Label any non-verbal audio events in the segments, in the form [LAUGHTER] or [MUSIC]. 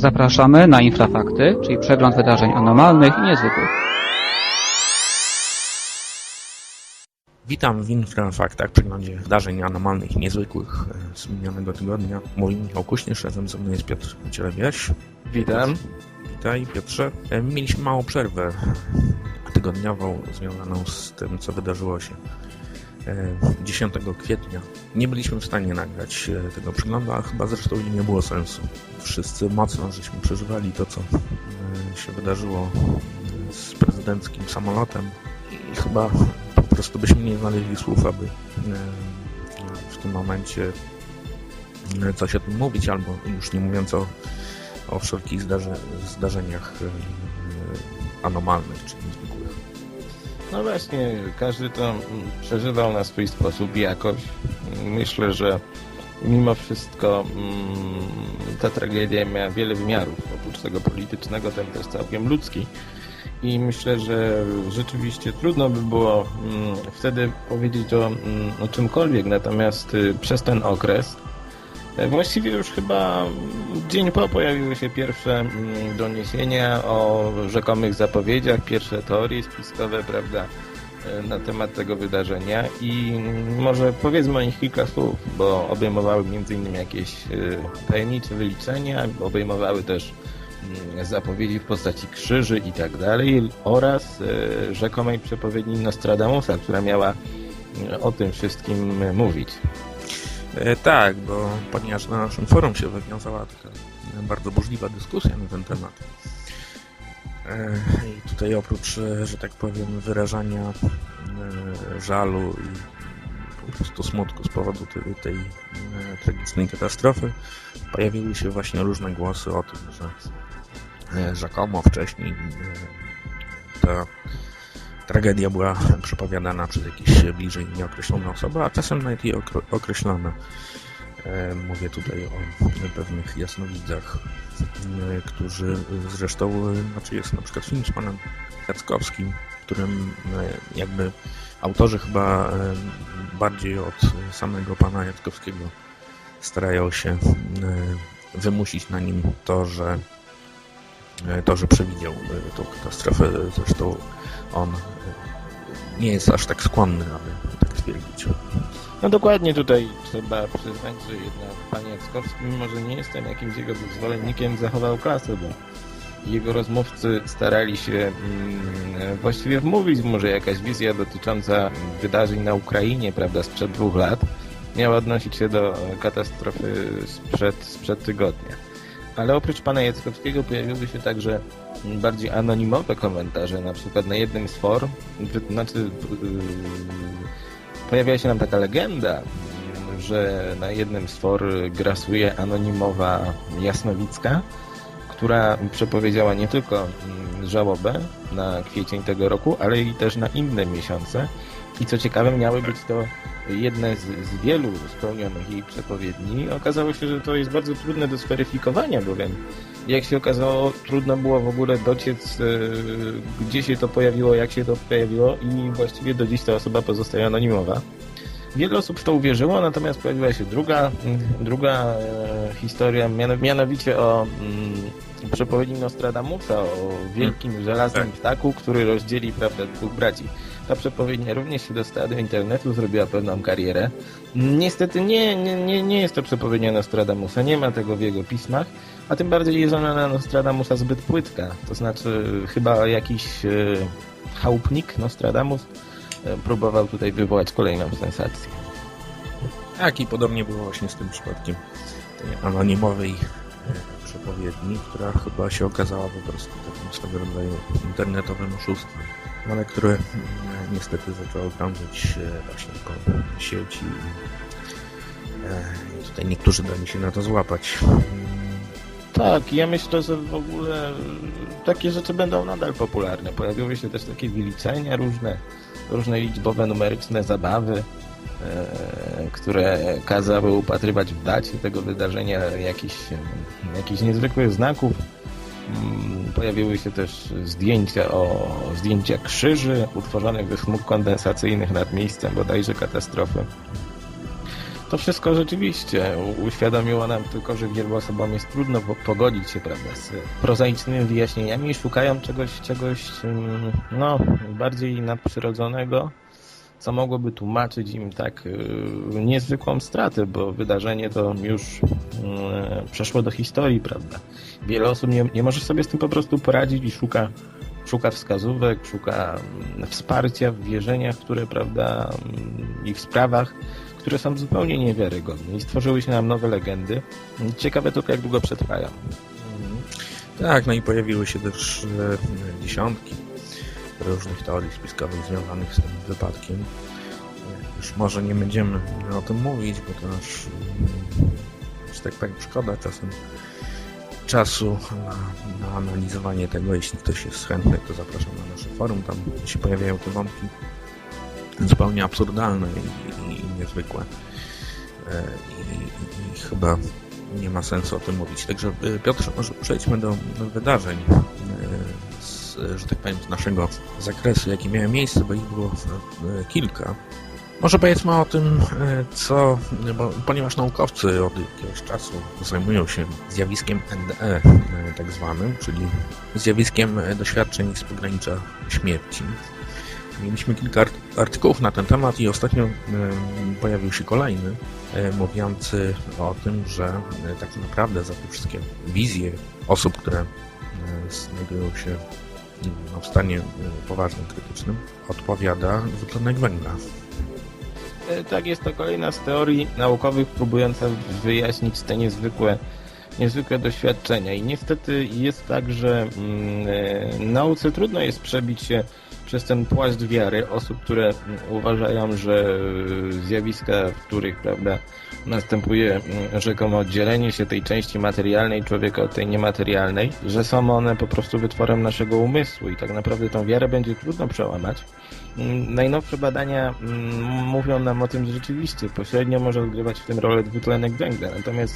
Zapraszamy na Infrafakty, czyli przegląd wydarzeń anormalnych i niezwykłych. Witam w Infrafaktach, przeglądzie wydarzeń anormalnych i niezwykłych e, z minionego tygodnia. Mój Michał Kuśnierz, razem ze mną jest Piotr Cielebiaś. Witam. Witaj Piotrze. E, Mieliśmy małą przerwę tygodniową związaną z tym, co wydarzyło się e, 10 kwietnia. Nie byliśmy w stanie nagrać e, tego przeglądu, a chyba zresztą nie było sensu. Wszyscy mocno żeśmy przeżywali to, co e, się wydarzyło e, z prezydenckim samolotem i chyba po prostu byśmy nie znaleźli słów, aby e, w tym momencie e, coś o tym mówić, albo już nie mówiąc o, o wszelkich zdarze, zdarzeniach e, e, anormalnych czy niezwykłych. No właśnie, każdy to mm, przeżywał na swój sposób jakoś. Myślę, że mimo wszystko mm, ta tragedia miała wiele wymiarów. Oprócz tego politycznego, ten też całkiem ludzki. I myślę, że rzeczywiście trudno by było mm, wtedy powiedzieć o, mm, o czymkolwiek, natomiast y, przez ten okres Właściwie już chyba dzień po pojawiły się pierwsze mm, doniesienia o rzekomych zapowiedziach, pierwsze teorie spiskowe, prawda, e, na temat tego wydarzenia i może powiedzmy o nich kilka słów, bo obejmowały m.in. jakieś e, tajemnicze wyliczenia, obejmowały też mm, zapowiedzi w postaci krzyży i tak dalej oraz e, rzekomej przepowiedni Nostradamusa, która miała mm, o tym wszystkim mówić. E, tak, bo ponieważ na naszym forum się wywiązała taka e, bardzo burzliwa dyskusja na ten temat. E, I tutaj oprócz, że tak powiem, wyrażania żalu i po prostu smutku z powodu tej, tej tragicznej katastrofy, pojawiły się właśnie różne głosy o tym, że rzekomo wcześniej ta tragedia była przepowiadana przez jakieś bliżej nieokreślone osoby, a czasem nawet i okre- określone. E, Mówię tutaj o pewnych jasnowidzach, e, którzy zresztą, e, znaczy jest na przykład film z panem Jackowskim, którym jakby autorzy chyba bardziej od samego pana Jackowskiego starają się wymusić na nim to, że to, że przewidział e, tą katastrofę. Zresztą on e, nie jest aż tak skłonny, aby tak stwierdzić. No dokładnie tutaj trzeba przyznać, że jednak pan Jackowski, mimo że nie jestem jakimś jego zwolennikiem, zachował klasę, bo jego rozmówcy starali się mm, właściwie wmówić może jakaś wizja dotycząca wydarzeń na Ukrainie, prawda, sprzed dwóch lat miała odnosić się do katastrofy sprzed, sprzed tygodnia. Ale oprócz pana Jackowskiego pojawiły się także bardziej anonimowe komentarze, na przykład na jednym z for, znaczy yy, pojawiła się nam taka legenda, że na jednym z for grasuje anonimowa Jasnowicka, która przepowiedziała nie tylko mm, żałobę na kwiecień tego roku, ale i też na inne miesiące. I co ciekawe, miały być to jedne z, z wielu spełnionych jej przepowiedni. Okazało się, że to jest bardzo trudne do zweryfikowania, bowiem jak się okazało, trudno było w ogóle dociec, e, gdzie się to pojawiło, jak się to pojawiło i właściwie do dziś ta osoba pozostaje anonimowa. Wiele osób w to uwierzyło, natomiast pojawiła się druga, druga e, historia, miano- mianowicie o mm, przepowiedni Nostradamusa, o wielkim żelaznym ptaku, który rozdzieli prawda, dwóch braci. Ta przepowiednia również się dostała do internetu, zrobiła pewną karierę. Niestety nie, nie, nie, nie jest to przepowiednia Nostradamusa, nie ma tego w jego pismach, a tym bardziej jest ona na Nostradamusa zbyt płytka. To znaczy chyba jakiś e, chałupnik Nostradamus e, próbował tutaj wywołać kolejną sensację. Tak i podobnie było właśnie z tym przypadkiem tej anonimowej e, przepowiedni, która chyba się okazała po prostu takim swego rodzaju internetowym oszustwem, ale które mm, niestety zaczęło krążyć e, właśnie po sieci e, i tutaj niektórzy dali się na to złapać. Tak, ja myślę, że w ogóle e, takie rzeczy będą nadal popularne. Pojawiły się też takie wyliczenia różne, różne liczbowe, numeryczne zabawy, które kazały upatrywać w dacie tego wydarzenia jakichś, jakichś niezwykłych znaków. Mm, Pojawiły się też zdjęcia o zdjęcia krzyży utworzonych ze chmur kondensacyjnych nad miejscem bodajże katastrofy. To wszystko rzeczywiście uświadomiło nam tylko, że wielu osobom jest trudno pogodzić się prawda, z prozaicznymi wyjaśnieniami i szukają czegoś, czegoś mm, no, bardziej nadprzyrodzonego, co mogłoby tłumaczyć im tak yy, niezwykłą stratę, bo wydarzenie to już yy, przeszło do historii, prawda? Wiele osób nie, nie może sobie z tym po prostu poradzić i szuka, szuka wskazówek, szuka yy, wsparcia w wierzeniach, które, prawda, mm, i w sprawach, które są zupełnie niewiarygodne i stworzyły się nam nowe legendy. Ciekawe tylko, jak długo przetrwają. Tak, no i pojawiły się też e, dziesiątki różnych teorii spiskowych związanych z tym wypadkiem. Już może nie będziemy o tym mówić, bo to aż, że tak powiem, szkoda czasem czasu na, na analizowanie tego. Jeśli ktoś jest chętny, to zapraszam na nasze forum. Tam się pojawiają te wątki zupełnie absurdalne i, i, i niezwykłe. E, I, I, chyba nie ma sensu o tym mówić. Także e, Piotr, może przejdźmy do, do wydarzeń, e, z, że tak powiem, z naszego zakresu, jakie miały miejsce, bo ich było kilka. Może powiedzmy o tym, co, bo, ponieważ naukowcy od jakiegoś czasu zajmują się zjawiskiem NDE, tak zwanym, czyli zjawiskiem doświadczeń z pogranicza śmierci. Mieliśmy kilka artykułów na ten temat i ostatnio pojawił się kolejny, mówiący o tym, że tak naprawdę za te wszystkie wizje osób, które znajdują się no, w stanie poważnym, krytycznym, odpowiada dwutlenek węgla. E, tak, jest to kolejna z teorii naukowych próbująca wyjaśnić te niezwykłe niezwykłe doświadczenia. I niestety jest tak, że mm, e, nauce trudno jest przebić się przez ten płaszcz wiary osób, które uważają, że zjawiska, w których prawda, następuje rzekomo oddzielenie się tej części materialnej człowieka od tej niematerialnej, że są one po prostu wytworem naszego umysłu i tak naprawdę tą wiarę będzie trudno przełamać. Mm, najnowsze badania mm, mówią nam o tym, że rzeczywiście pośrednio może odgrywać w tym rolę dwutlenek węgla. Natomiast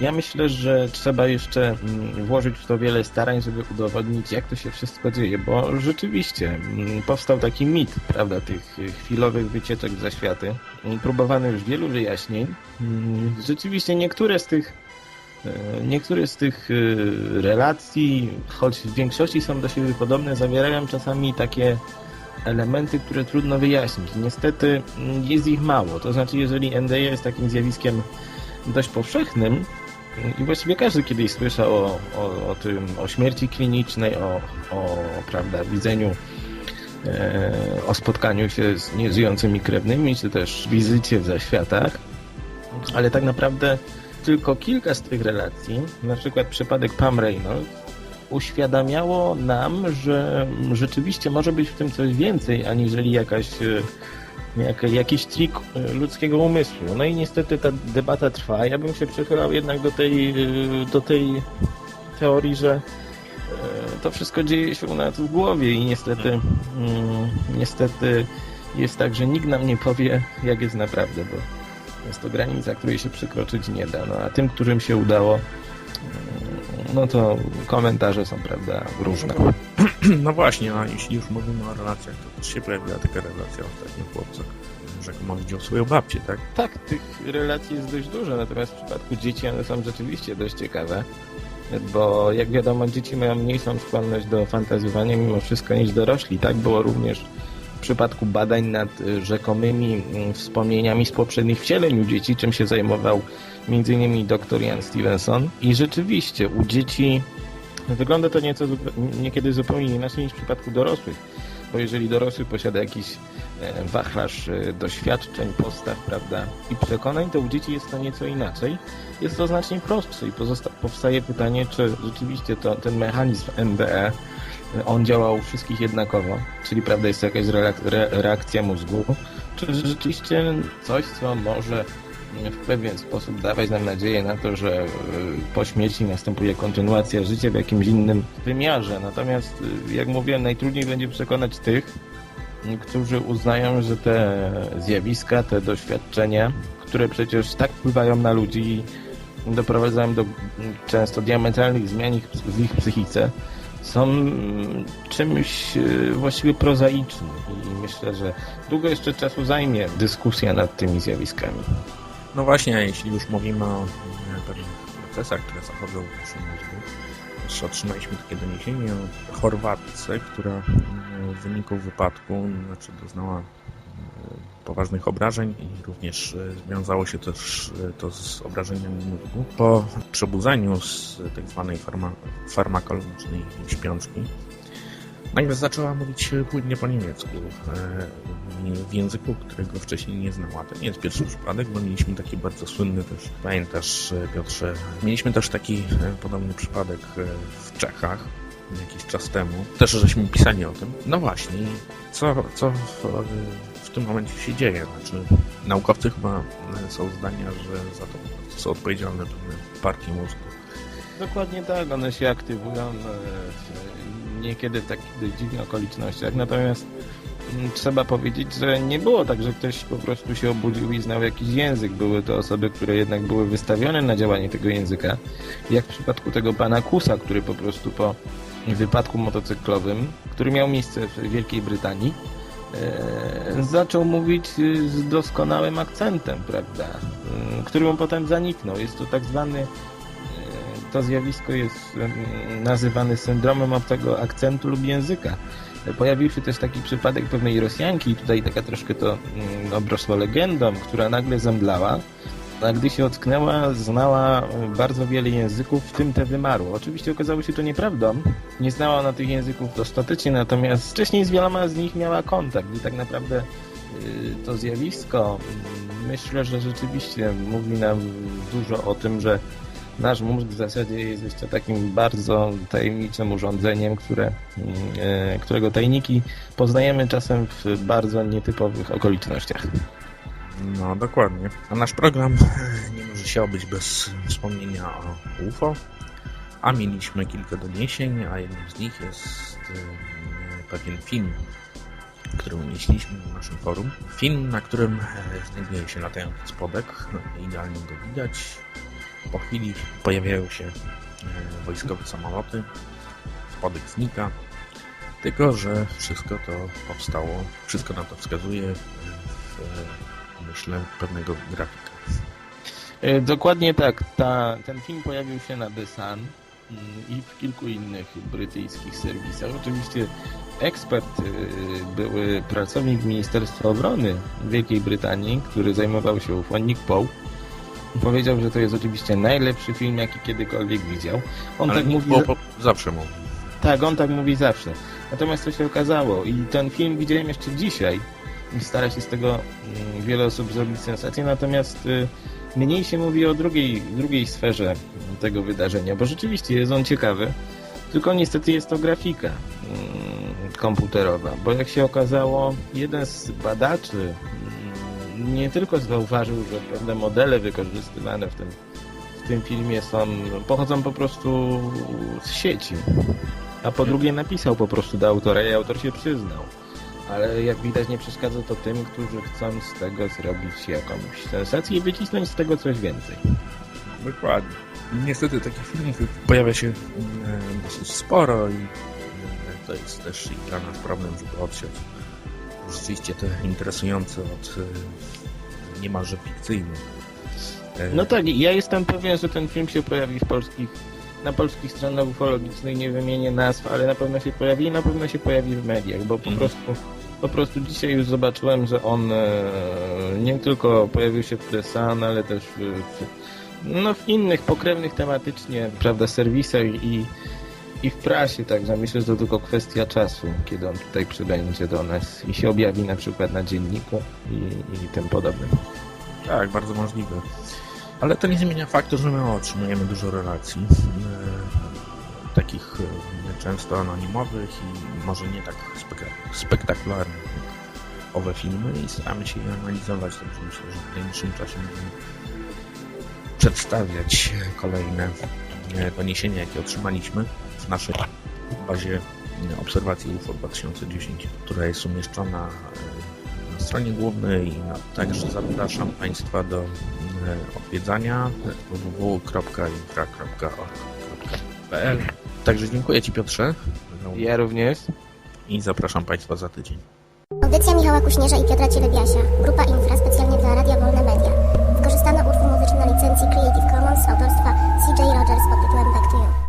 ja myślę, że trzeba jeszcze mm, włożyć w to wiele starań, żeby udowodnić, jak to się wszystko dzieje, bo rzeczywiście powstał taki mit, prawda, tych chwilowych wycieczek w zaświaty. Próbowano już wielu wyjaśnień. Rzeczywiście niektóre z tych e, Niektóre z tych e, relacji, choć w większości są do siebie podobne, zawierają czasami takie elementy, które trudno wyjaśnić. Niestety mm, jest ich mało. To znaczy, jeżeli NDE jest takim zjawiskiem dość powszechnym mm, i właściwie każdy kiedyś słyszał o, o, o tym, o śmierci klinicznej, o, o prawda, widzeniu, e, o spotkaniu się z nieżyjącymi krewnymi, czy też wizycie w zaświatach, ale tak naprawdę tylko kilka z tych relacji, na przykład przypadek Pam Reynolds, uświadamiało nam, że rzeczywiście może być w tym coś więcej, aniżeli jakaś, e, jak, jakiś trik e, ludzkiego umysłu. No i niestety ta debata trwa. Ja bym się przychylał jednak do tej, e, do tej teorii, że to wszystko dzieje się u nas w głowie i niestety, mm, niestety jest tak, że nikt nam nie powie, jak jest naprawdę, bo jest to granica, której się przekroczyć nie da. No, a tym, którym się udało, no to komentarze są, prawda, różne. [CLEARS THROAT] No właśnie, a jeśli już mówimy o relacjach, to też się pojawiła taka relacja ostatnio chłopca, rzekomo widział swoją babcię, tak? Tak, tych relacji jest dość dużo, natomiast w przypadku dzieci one są rzeczywiście dość ciekawe, bo jak wiadomo, dzieci mają mniejszą skłonność do fantazjowania mimo wszystko niż dorośli. Tak było również w przypadku badań nad rzekomymi mm, wspomnieniami z poprzednich wcieleń u dzieci, czym się zajmował między innymi dr Jan Stevenson i rzeczywiście u dzieci wygląda to nieco, niekiedy zupełnie inaczej niż w przypadku dorosłych, bo jeżeli dorosły posiada jakiś e, wachlarz e, doświadczeń, postaw, prawda, i przekonań, to u dzieci jest to nieco inaczej. Jest to znacznie prostsze i powstaje pytanie, czy rzeczywiście to, ten mechanizm MBE on działa u wszystkich jednakowo, czyli prawda jest to jakaś reakcja mózgu, czy rzeczywiście coś, co może w pewien sposób dawać nam nadzieję na to, że e, po śmierci następuje kontynuacja życia w jakimś innym wymiarze. Natomiast, e, jak mówiłem, najtrudniej będzie przekonać tych, którzy uznają, że te zjawiska, te doświadczenia, które przecież tak wpływają na ludzi i doprowadzają do często diametralnych zmian w ich psychice, są czymś e, właściwie prozaicznym i myślę, że długo jeszcze czasu zajmie dyskusja nad tymi zjawiskami. No właśnie, jeśli już mówimy o e, pewnych procesach, które zachodzą w naszym mózgu, też otrzymaliśmy takie doniesienie o Chorwatce, która e, w wyniku wypadku znaczy doznała e, poważnych obrażeń i również związało się też to z obrażeniami mózgu. Po przebudzeniu z tak zwanej farma, farmakologicznej śpiączki nagle zaczęła mówić płynnie po niemiecku, e, w języku, którego wcześniej nie znała. To nie jest pierwszy przypadek, bo mieliśmy taki bardzo słynny też, pamiętasz e, Piotrze, mieliśmy też taki e, podobny przypadek e, w Czechach jakiś czas temu. Też żeśmy pisali o tym. No właśnie, co, co w, w tym momencie się dzieje? Znaczy, naukowcy chyba e, są zdania, że za to są odpowiedzialne pewne partie mózgu. Dokładnie tak, one się aktywują e, niekiedy w takich dziwnych okolicznościach, natomiast mm, trzeba powiedzieć, że nie było tak, że ktoś po prostu się obudził i znał jakiś język. Były to osoby, które jednak były wystawione na działanie tego języka, jak w przypadku tego pana Kusa, który po prostu po wypadku motocyklowym, który miał miejsce w Wielkiej Brytanii, e, zaczął mówić y, z doskonałym akcentem, prawda, y, który mu potem zaniknął. Jest to tak zwany to zjawisko jest nazywane syndromem obcego akcentu lub języka. Pojawił się też taki przypadek pewnej Rosjanki, tutaj taka troszkę to mm, obrosło legendą, która nagle zemdlała, a gdy się ocknęła, znała bardzo wiele języków, w tym te wymarło. Oczywiście okazało się to nieprawdą, nie znała ona tych języków dostatecznie, natomiast wcześniej z wieloma z nich miała kontakt i tak naprawdę y, to zjawisko mm, myślę, że rzeczywiście mówi nam dużo o tym, że nasz mózg w zasadzie jest jeszcze takim bardzo tajemniczym urządzeniem, które, mm, e, którego tajniki poznajemy czasem w bardzo nietypowych okolicznościach. No, dokładnie. A nasz program e, nie może się obyć bez wspomnienia o UFO, a mieliśmy kilka doniesień, a jednym z nich jest e, pewien film, który umieściliśmy na naszym forum. Film, na którym znajduje się latający spodek, idealnie go widać. Po chwili pojawiają się e, wojskowe samoloty, spodek znika, tylko że wszystko to powstało, wszystko na to wskazuje w e, myślę, pewnego grafika. E, Dokładnie tak. Ta, ten film pojawił się na The Sun mm, i w kilku innych brytyjskich serwisach. Oczywiście ekspert, były pracownik Ministerstwa Obrony Wielkiej Brytanii, który zajmował się UFO, Nick Poe, powiedział, że to jest oczywiście najlepszy film, jaki kiedykolwiek widział. On Ale tak mówi... zawsze mówi. Tak, on tak mówi zawsze. Natomiast co się okazało i ten film widziałem jeszcze dzisiaj i stara się z tego mm, wiele osób zrobić sensację, natomiast y, mniej się mówi o drugiej, drugiej sferze tego wydarzenia, bo rzeczywiście jest on ciekawy, tylko niestety jest to grafika mm, komputerowa, bo jak się okazało, jeden z badaczy nie tylko zauważył, że pewne modele wykorzystywane w tym, w tym filmie są, pochodzą po prostu z sieci, a po drugie napisał po prostu do autora i autor się przyznał. Ale jak widać nie przeszkadza to tym, którzy chcą z tego zrobić jakąś sensację i wycisnąć z tego coś więcej. Dokładnie. Niestety takich filmów pojawia się e, dosyć sporo i e, to jest też i dla nas problem, żeby odsiać rzeczywiście te interesujące od e, niemalże fikcyjnych. E, No tak, ja jestem pewien, że ten film się pojawi w polskich, na polskich stronach ufologicznych, nie wymienię nazw, ale na pewno się pojawi i na pewno się pojawi w mediach, bo po Mhm. prostu po prostu dzisiaj już zobaczyłem, że on e, nie tylko pojawił się w The Sun, ale też w, w, no, w innych pokrewnych tematycznie, prawda, serwisach i, i w prasie, także myślę, że to tylko kwestia czasu, kiedy on tutaj przybędzie do nas i się objawi na przykład na dzienniku i, i tym podobnym. Tak, bardzo możliwe. Ale to nie zmienia faktu, że my otrzymujemy dużo relacji. e, takich e, często anonimowych i może nie tak spek- spektakularnych owe filmy i staramy się je analizować, także myślę, że w najbliższym czasie będziemy przedstawiać kolejne e, doniesienia, jakie otrzymaliśmy w naszej bazie obserwacji UFO 2010, która jest umieszczona e, na stronie głównej i także zapraszam Państwa do e, odwiedzania www.infra.org.pl Także dziękuję Ci Piotrze. Ja również. I zapraszam Państwa za tydzień. Audycja Michała Kuśnierza i Piotra Cielebiasia. Grupa Infra specjalnie dla Radia Wolne Media. Wykorzystano utwór muzyczny na licencji Creative Commons autorstwa CJ Rogers pod tytułem Back to You.